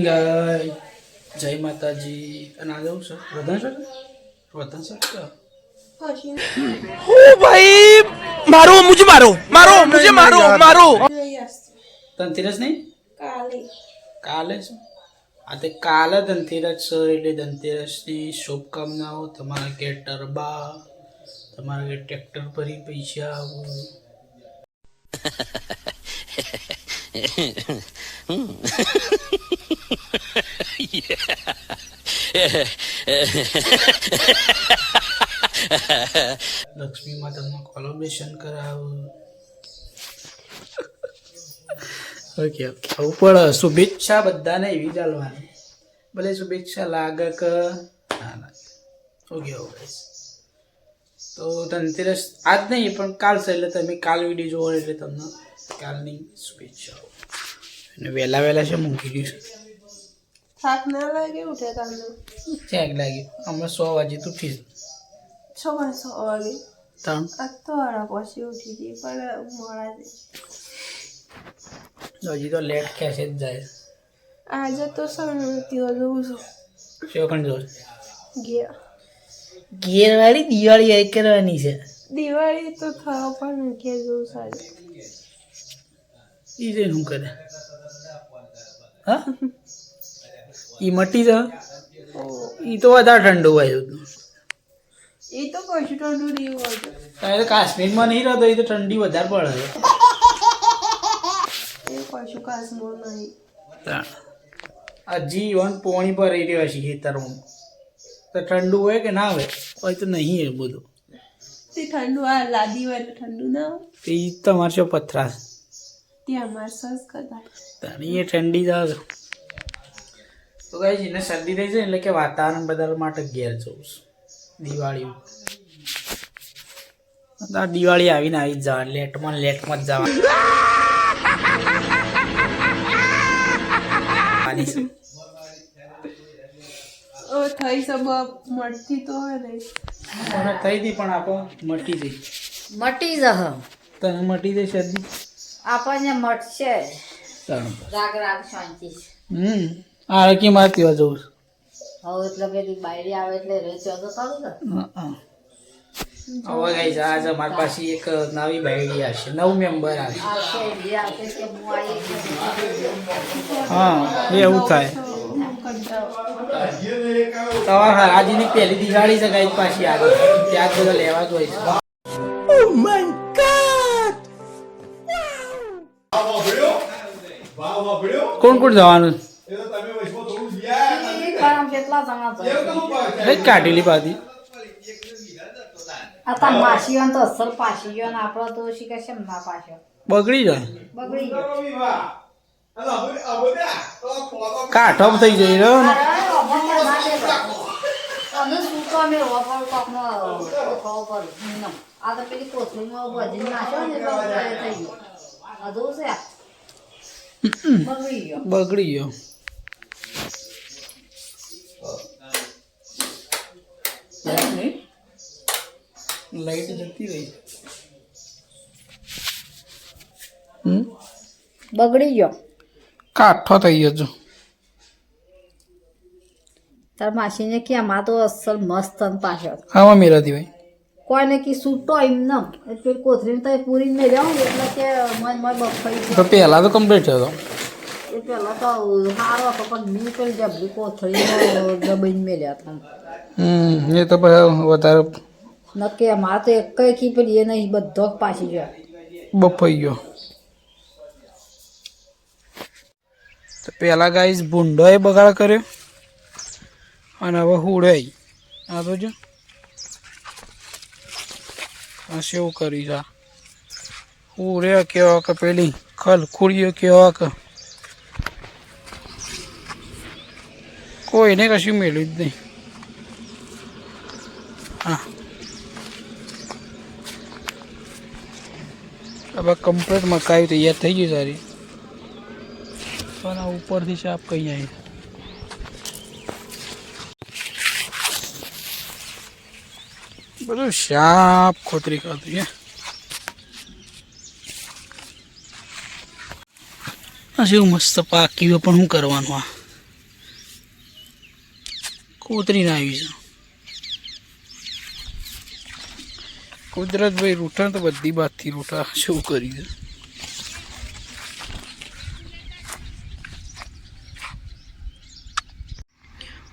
Morning જય માતાજી. અને આજે આવું સર પ્રધાન સર? પ્રધાન સર? હું ભાઈ મારો મુજે મારો મારો મુજે મારો મારો. ધનતેરસ નહીં? કાલે. કાલે શું આ તે કાલે ધનતેરસ છે એટલે ધનતેરસની શુભકામનાઓ. તમારા ઘેર ટરબા તમારા ઘેર ટ્રેક્ટર ભરી પૈસા આવો. હમ. લક્ષ્મી માતાનું કોલોબ્રેશન કરાવું. ઓકે ઓકે ઉપર શુભેચ્છા બધાને એવી ચાલવાની. ભલે શુભેચ્છા લાગે કે ના ના ઓકે ઓકે. તો ધનતેરસ, આજ નહીં, પણ કાલ છે એટલે તમે કાલ વીડિયો જોવો એટલે તમને કાલની શુભેચ્છાઓ. અને વહેલા વહેલા છે, મૂકી દઈશું. થાક ના લાગે ઉઠે તમને ચેક લાગ્યું હમણાં સો વાગે તો ઉઠી સવારે સો વાગે. ત્રણ. વાળા પછી ઉઠી ગઈ પણ મોડા હજી તો લેટ ખેંચે જ જાય. આજે તો સંતિઓ જોઉં છું. પણ જોશે ગયા ઘેરવાળી દિવાળી એ કરવાની છે. દિવાળી તો થવા પણ ઘેર જોઉં સાજે ઈ જઈને શું કરે? હા? ઈ મટી જા ઈ તો વધારે ઠંડુ હોય એ તો કશું ઠંડુ નહીં હોય તારે તો કાશ્મીરમાં નહીં રહેતો એ તો ઠંડી વધારે પડે એ કશું કાશ્મીર નહીં. હજી વન પોણી પર રહી રહ્યો છે ખેતરમાં. તો ઠંડુ હોય કે ના હોય? હોય તો નહીં એ બધું. તે ઠંડુ આ લાદી હોય તો ઠંડુ ના હોય. તો એ તમારે શું પથરાશ ત્યાં અમારે સસ કરતા તાણી એ ઠંડી જ તો કઈ એને શરદી થઈ જાય એટલે કે વાતાવરણ બદલવા માટે ઘેર જવું છું. દિવાળી આ દિવાળી આવીને આવી જ જવા લેટમાં લેટમાં જ જવા ઓ થઈ સબ મળતી તો ને. થઈ હતી પણ આપો મટી જઈ. મટી જહ તને મટી જાય શરદી? આપણને મટશે રાગ રાગ શાંતિ હમ. આરકી માં ત્યાં જવું છું. હવે એટલે પેલી બાયરી આવે એટલે રેચો તો ખરું ને. હવે ગઈ આજ મારી પાસે એક નવી બાયડી આવશે નવ મેમ્બર આવશે. હું આવી હા એવું થાય. તમારે આજની પહેલી દિવાળી છે ગાઈ પાછી આગળ ત્યાં જ બધા લેવા જ હોય છે. કોણ કોણ જવાનું? પણ કેટલા જણા કઈ કાઢેલી પાછી આતા માસીઓ તો અસલ પાસી ગયો ને આપણો તો શીખે છે ના પાછો બગડી જાય બગડી જાય કાઠો થઈ જઈ રહ્યો ને શું વપર કોકનો નમ. આ તો પેલી કોથળીમાં નાખ્યો થઈ ગયો ગયો બગડી ગયો લાઈટ જતી રહી. બગડી ગયો. કાઠો થઈ ગયો છું. તાર માસીને કે આમાં તો અસલ મસ્ત અને પાછળ. આમાં મેરાથી ભાઈ કોઈને કે સૂટો એમ ન એટલે કોથરીને તો પૂરી મેં રહ્યો એટલે કે મન મન બફાઈ તો પહેલા તો કમ્પ્લીટ થયો હતો એ પેલા તો હારો હતો પણ મેં પેલી જબરી કોથળી દબાઈને મેલ્યા હતા. હમ એ તો પછી વધારે નક્કી અમારે તો એક કઈ કી પેલી એ નહીં બધો જ પાછી ગયો. બફાઈ ગયો. તો પેલા ગાઈસ ભૂંડોએ બગાડ કર્યો. અને હવે હુડાઈ આ તો જો. શું કરી છે હુડે કેવા કે પેલી ખલ ખુડીઓ કેવા કે કોઈને કશું મેળવ્યું જ નહીં. હા. હવે કમ્પ્લીટ મકાઈ તૈયાર થઈ ગઈ સારી પણ આ ઉપરથી સાફ કઈ આવી બધું સાફ ખોતરી ખાતું છે. આ જેવું મસ્ત પાક્યું હોય પણ શું કરવાનું આ? કોતરીને આવી છે. કુદરત ભાઈ રૂઠા તો બધી બાતથી રૂઠા, શું કરી છે?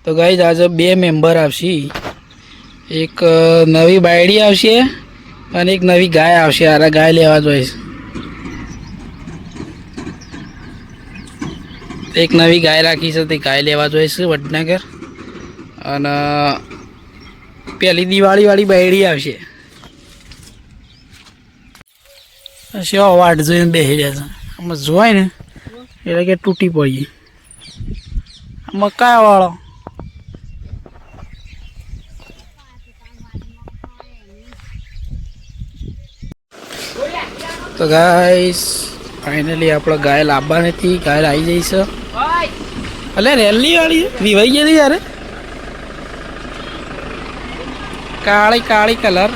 તો ગાઈઝ આજે બે મેમ્બર આવશે. એક નવી બાયડી આવશે અને એક નવી ગાય આવશે. આરા ગાય લેવા જોઈશ એક નવી ગાય રાખી છે, તે ગાય લેવા જોઈશ વડનગર. અને પેલી દિવાળીવાળી બાયડી આવશે. પછી વાટ જોઈને બેસી રહ્યા છે. આમાં જોવાય ને એટલે કે તૂટી પડી. આમાં કયા વાળો? તો ગાઈસ ફાઇનલી આપણે ગાય લાવવા નથી ગાય આવી જઈશ. છે અલે રેલની વાળી વિવાઈ ગઈ યાર. કાળી કાળી કલર.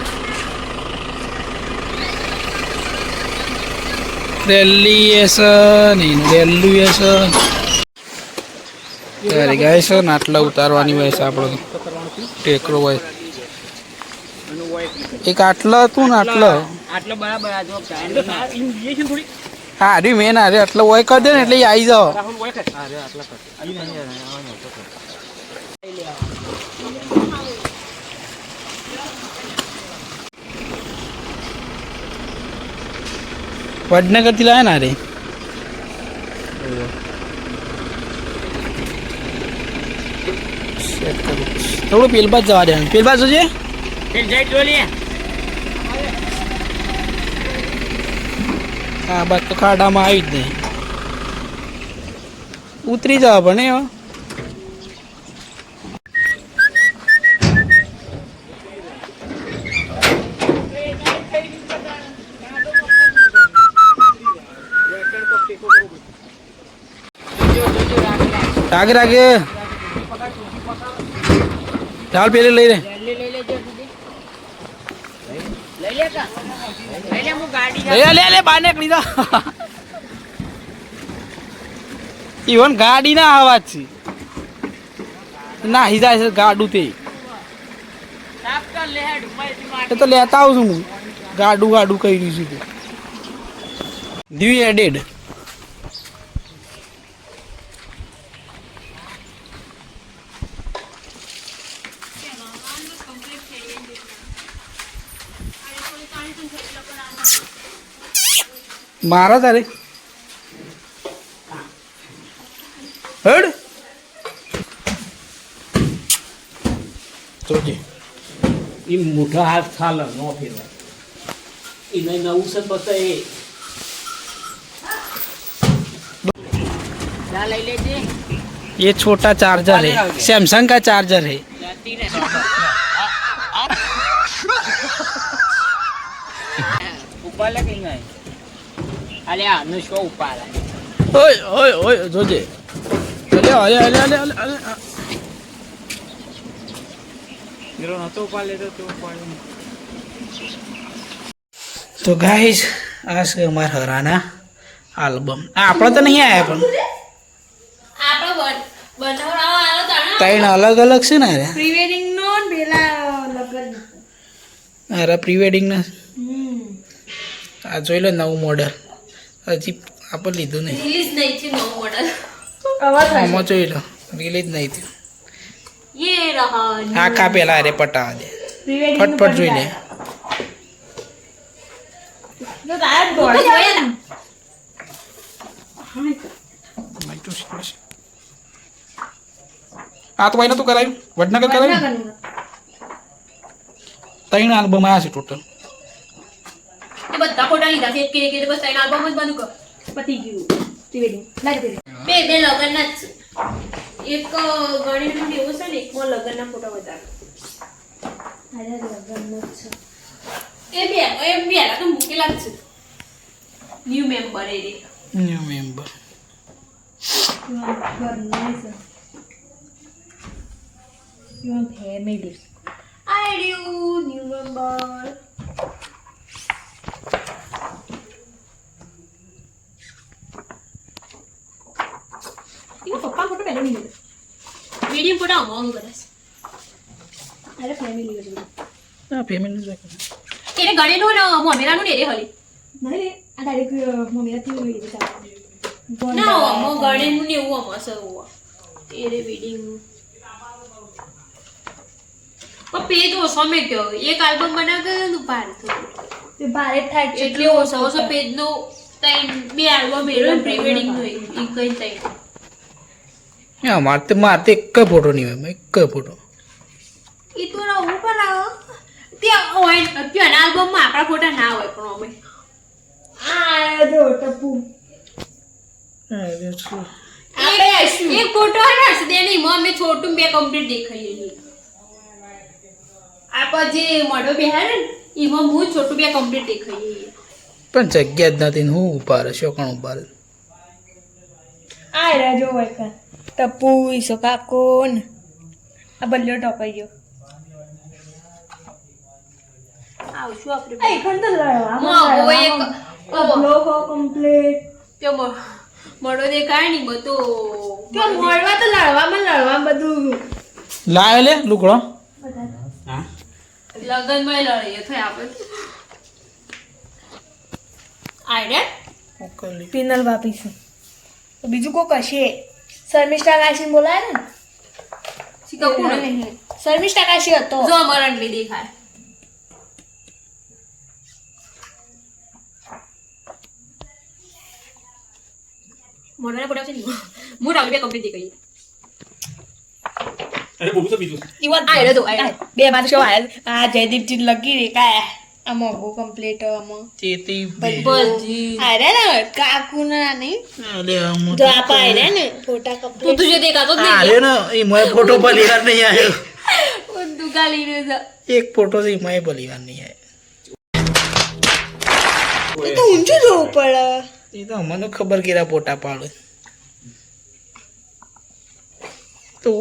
નહીં ત્યારે ગાય છે ને આટલા ઉતારવાની હોય છે આપણે. ટેકરો હોય. એક આટલો હતું ને આટલો. આટલો બરાબર આ જો ઇન્જેક્શન થોડી. હા અરે મેન અરે આટલો હોય કરી દે ને એટલે આવી જાઓ રાહુલ હોય કે અરે આટલા કર અહીં નહીં આવવાનો તો કર વડનગરથી લાયા ને અરે થોડું પેલબા જવા દે. પેલ શું છે હા બાદ તો ખાડામાં આવી જ નહીં. ઉતરી જવા પણ હવે. રાગે રાગે ચાલ પેલી લઈ લે ઈવન ગાડી ના અવાજ છે ના હિજા છે ગાડું તે તો લેતા આવું છું હું ગાડું ગાડું કહી રહ્યું છું દિવ્ય દ્વી મારા તારે હડ જોજે એ મોટા હાથ ચાલે નો ફેરવાય એને નવું છે બતાય લઈ લેજે ये छोटा चार्जर है सैमसंग का चार्जर है અલે આનું શો ઉપાડ ઓય ઓય ઓય જોજે. અલે અલે અલે અલે અલે અલે મેરો તો ઉપાડ ગાઈસ આ છે અમાર હરાના આલ્બમ. આ આપણે તો નહીં આવ્યા પણ. આપણે ત્રણ અલગ અલગ છે ને અરે પ્રી વેડિંગ નો પેલા અરે પ્રી ના. આ જોઈ લો નવું મોડલ હજી આપણે લીધું નહીં. રિલીઝ નહીં થયું નવું મોડલ આમાં જોઈ લો રિલીઝ નહીં થયું. યે રહા આખા પેલા અરે પટાવા દે. ફટફટ જોઈ લે. તો આ તો ભાઈ નતું કરાયું વડનગર કરાયું ત્રણ આલ્બમ આવ્યા છે ટોટલ એ બધા ફોટા લીધા છે. કે કે બસ એના આલ્બમ જ બનુ કર. પતી ગયું. વેડિંગ લાગી બે બે લગનના જ છે. એક ગણિત એવું છે ને એકમાં લગનના ફોટા વધારે. એ બે એ બે તો મૂકેલા જ છે. ન્યૂ મેમ્બર એ રે ન્યુ મેમ્બર ફેમિલી આઈડિયું ન્યૂ મેમ્બર પપ્પા ફોટો પહેલા નહીં વીડિયો ફોટો આમાં કદાચ અરે ફેમિલી હા પેમેન્ટ એને ગણેલું ને મોમેરાનું ને રે હલી નહીં રે આ ડાયરેક્ટ મમ્મીથી લઈ લીધા ના અમો ગણેલું ને એવું અમો સર એવું એ રે વેડિંગ પણ પેજ તો સમય ગયો એક આલ્બમ બનાવ્યો ભારત તે ભારે થાય એટલે ઓછો ઓછો પેજ નો ત્રણ બે આલ્બમ એરો પ્રી વેડિંગ નો એક કઈ ત્રણ અમારે તો મારે તો એક ફોટો નહીં હોય એક ફોટો એ તો ઉપર આવો ત્યાં હોય ત્યાં આલ્બમમાં આપણા ફોટા ના હોય પણ અમે. આ જો ટપુ એક એક ફોટો હે ને હર્ષદેની માં અમે છોટું બે કમ્પ્લીટ દેખાઈએ આ પછી મોઢો બેહાર ને એમાં હું છોટું બે કમ્પ્લીટ દેખાઈએ પણ જગ્યા જ નથી ને હું ઉપાડે શોકણ ઉપાડે આ રાજો જો હોય કા ટપુ ઈસો કાકો ને આ બલ્યો ટપાઈ ગયો આવશું આપણે તો લડવા માં એક લોકો કમ્પ્લીટ ત્યાં મ- મોઢો દેખાય નહીં બધો તો મળવા તો લડવામાં લડવામાં બધું લાવે લે લુકડો લગનમાં લડીએ થાય આપણે આયરે પિનલ વાપીશું તો બીજું કોક કશે શર્મિષ્ઠા કાશી બોલાય ને? શીખા કોણ? શર્મિષ્ઠા કાશી હતો. જો અમારા અંડલી દેખાય. મોઢાને પડ્યા છે ને? હું રાવલી બે કમ્પ્લીટ દેખાઈ અરે બોલું તો બીજું. ઈવન આ હેડો તો, આ બે બાજુ શું આ આ જયદીપજી લગી રે કાય આ બહુ કમ્પ્લીટ આમાં. બધી ને કાકુ ના નહીં અલે હું જો આપ આરે ને ફોટા તું તુજે દેખાતો જ આરે ને એ મોય ફોટો ભલી વાર નહીં આવ્યો તું ગાલી રહ્યો છે. એક ફોટો થી મોય ભલી વાર નહીં આવ્યો તો ઊંચું જોવું પડે એ તો મને ખબર કેરા ફોટા પાડે. તો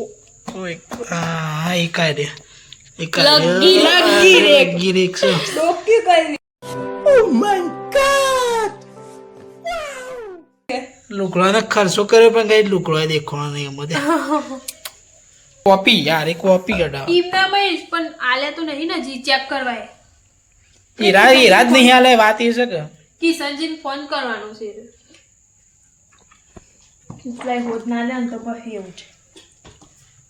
ઓય, હા એક આરે લગી રે. લગી રે એક છે. ડોક્યુ લુકડાને ખર્ચો કર્યો પણ કઈ લુકડા દેખવાનો નહીં અમારે કોપી યાર એ કોપી કઢાવ ટીમના ભાઈ પણ આલ્યા તો નહીં ને જી ચેક કરવાય ઈરા ઈરા જ નહીં આલે વાત એ છે કે કિશનજીને ફોન કરવાનો છે લાઈ હોત ના લે તો પછી એવું છે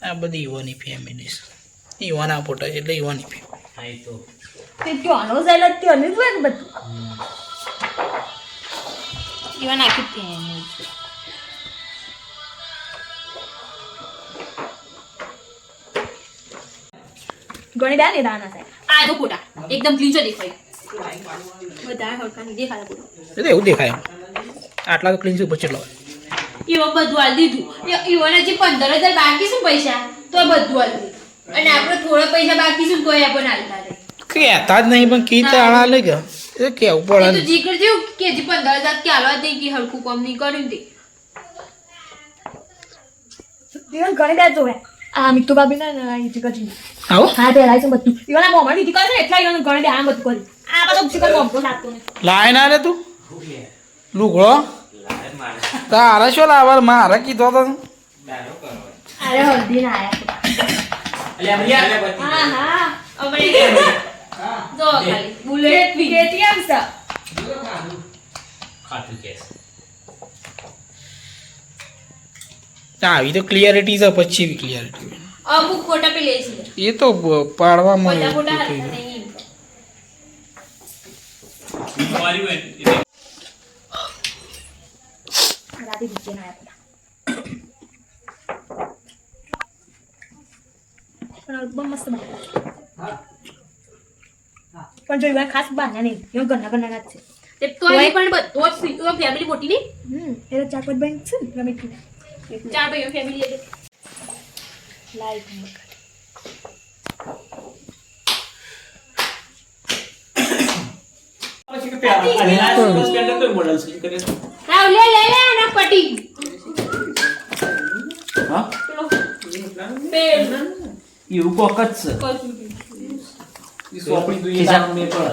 આ બધી ઈવોની ફેમિલી છે યુવાના ફોટા છે એટલે યુવાની ફેમિલી હા તો. તે ત્યાંનો સાઈડ જ જ હોય ને બધું? એવા નાખી જ. ત્યાં ગણી દા ને દાના આ તો ફોટા એકદમ ક્લીન છે દેખાય. બધા હરખા દેખાય ફોટા. એટલે એવું દેખાય. આટલા તો ક્લીન છે પછી એવો એવા બધું હાલ દીધું. એવાને જે પંદર હજાર બાકી શું પૈસા તો બધું હાલ દીધું. અને આપણે થોડા પૈસા બાકી છે ને તો એ પણ હાલતા રહે કહેતા જ નહીં પણ કી તાળા લઈ ગયા એ કેવું એ તો જીકર જીગર જેવું કે જે પંદર હજાર કે હાલવા દે કે હરખું કામ નહીં કર્યું ને તે. ઇવન ગણી દા જોવે. આ મીઠું બાબી ના ના ઈ જી આવો. હા તે લાઈ છે બધું. ઇવન આ મોમાં મીઠી કરે એટલા ઇવન ઘણી દે આ બધું કરી. આ બધું જીકર મોમતો લાગતો ને લાય ના રે તું. લુગડો. તારે શું લાવવા મારે કીધો તો. અરે હલ્દી ના આયા. હા હા. અમારે જો ખાલી. બુલેટ કેટીએમ છે ખાતું કેસ. આવી તો ક્લિયરિટી છે પછી બી ક્લિયરિટી અમુક ફોટા પે લે છે. એ તો પાડવામાં ફોટા ફોટા. નહીં. મારી એટલે રાતે બીજે ના આયા પણ આલ્બમ મસ્ત બનાવ્યા પણ જો ઇવન ખાસ બાના નહીં એવું ઘરના ઘરના ના છે તે તો એ પણ બધો જ સી- તો ફેમિલી મોટી નહીં હમ એ ચાર પાંચ બેન છે ને રમી ચાર ભાઈઓ ફેમિલી એટલે લાઈટ તો મોડલ છે એવું કોક જ છે ઈ સોપડી દુઈ જામ મે પર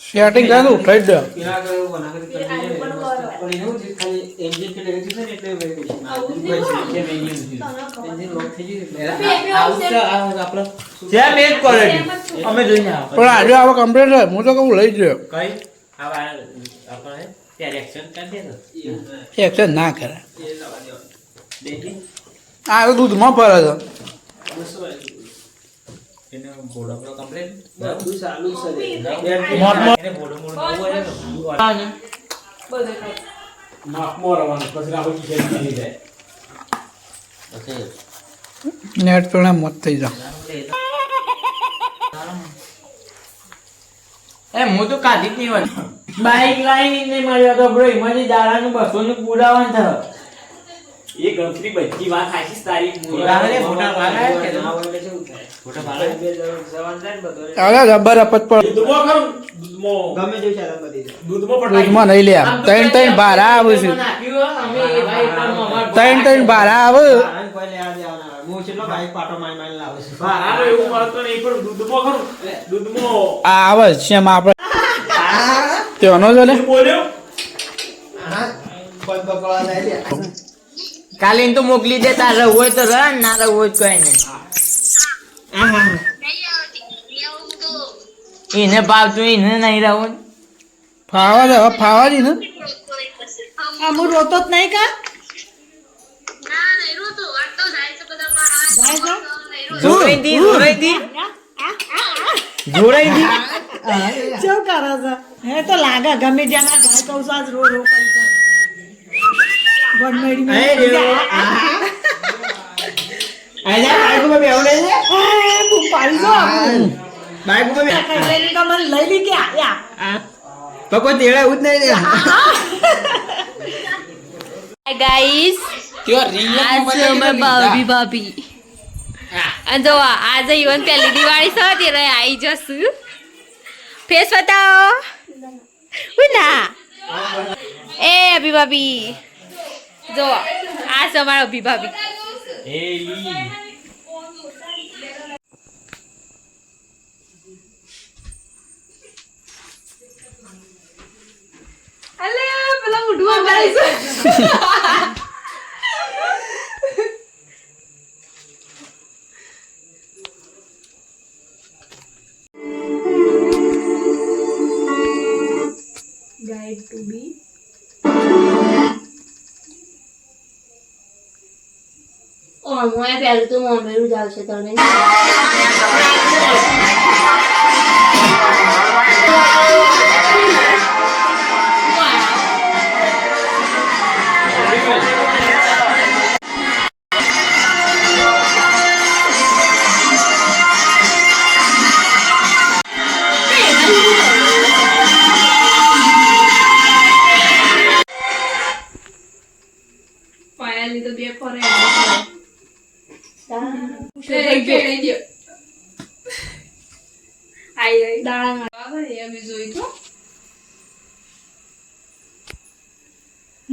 સેટિંગ ઉઠાઈ જ દે પેલા આગળ વના કરી આનું પણ એનું જે ખાલી engine કે લગાવ્યું છે એટલે થયું. Engine lock થઈ ગયું એટલે બે- બે આ આવશે. ઉત્તર આ આપણો એ અમે જોઈને. પણ આજે આવો કમ્પ્લેટ છે હું તો કહું લઈ જ કઈ આ વા- આપણે ત્યાં reaction કરી દે તો. એક્શન ના કરે. આ તો દૂધમાં ફરે છે. નેટ પેલા મોત થઈ જા એ હું તો કાઢી જ નહીં બાઈક લાઈન ને મળ્યો તો બ્રો એમાંથી દાડાનું બસો નું પુરાવાનું થયો એ ગણતરી બધી વાત હાચી તારી બોલાવે ને, કે ના હોય શું થાય? ફોટા પાડાય. અરે રબર અપત પર દૂધમાં ખરું? દૂધમાં. ગમે તેવું ચાલે બધી જાય. પણ દૂધમાં નહીં લે ત્રણ ત્રણ ભારા આવે છે ત્રણ ત્રણ ભારા આવે આવે. હું કેટલો બાઈક પાટો મારી મારીને લાવું છું. ભારામાં એવું મળતું નહીં, પણ દૂધમાં ખરું? દૂધમાં. આ આવે છે શેમ આપણે તેનો ને બોલ્યો? કોઈ પકડવા જાય લે. કાલે તો મોકલી દે તાર રહું હોય તો રહ ના રહું હોય તો કઈ નહીં. એને ભાવતું એને નહીં રહું ફાવા દે હવે ફાવા દી ને. આ હું રોતો જ નહીં કા? જોડાઈ દી જોડાઈ દી. જોડાઈ દી. ચેવ કરે છે? હે તો લાગે ગમે જ્યાં ના ગાય કહું છું આજ રો રો કરી છે ગોડમેડી અરે દેવો. આજા બાઈક ઉપર લે છે. હું પાડી દો બાઈક ઉપર બેહો. કઈ તો મને લઈ લી કે આયા તો કોઈ તેડા જ નહીં લે. Hi guys. આજે અમે ભાભી ભાભી. અને જો આજે ઈવન પહેલી દિવાળી છે ત્યારે આવી જશું. ફેસ બતાવો. હું ના એ અભી ભાભી. જો આ છે અમારા અભી ભાભી એ ઈ. અલે ગાઈડ પહેલું તો મોમેરું જ આવશે તમે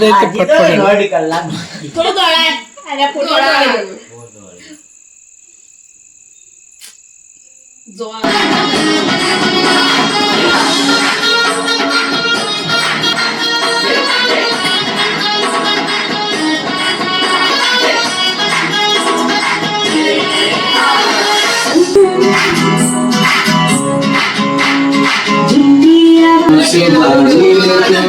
દે તો ફટફટ કલાક. થોડું દોડાય. અરે ફોટો જો Thank you.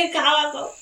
el sábado.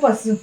不是。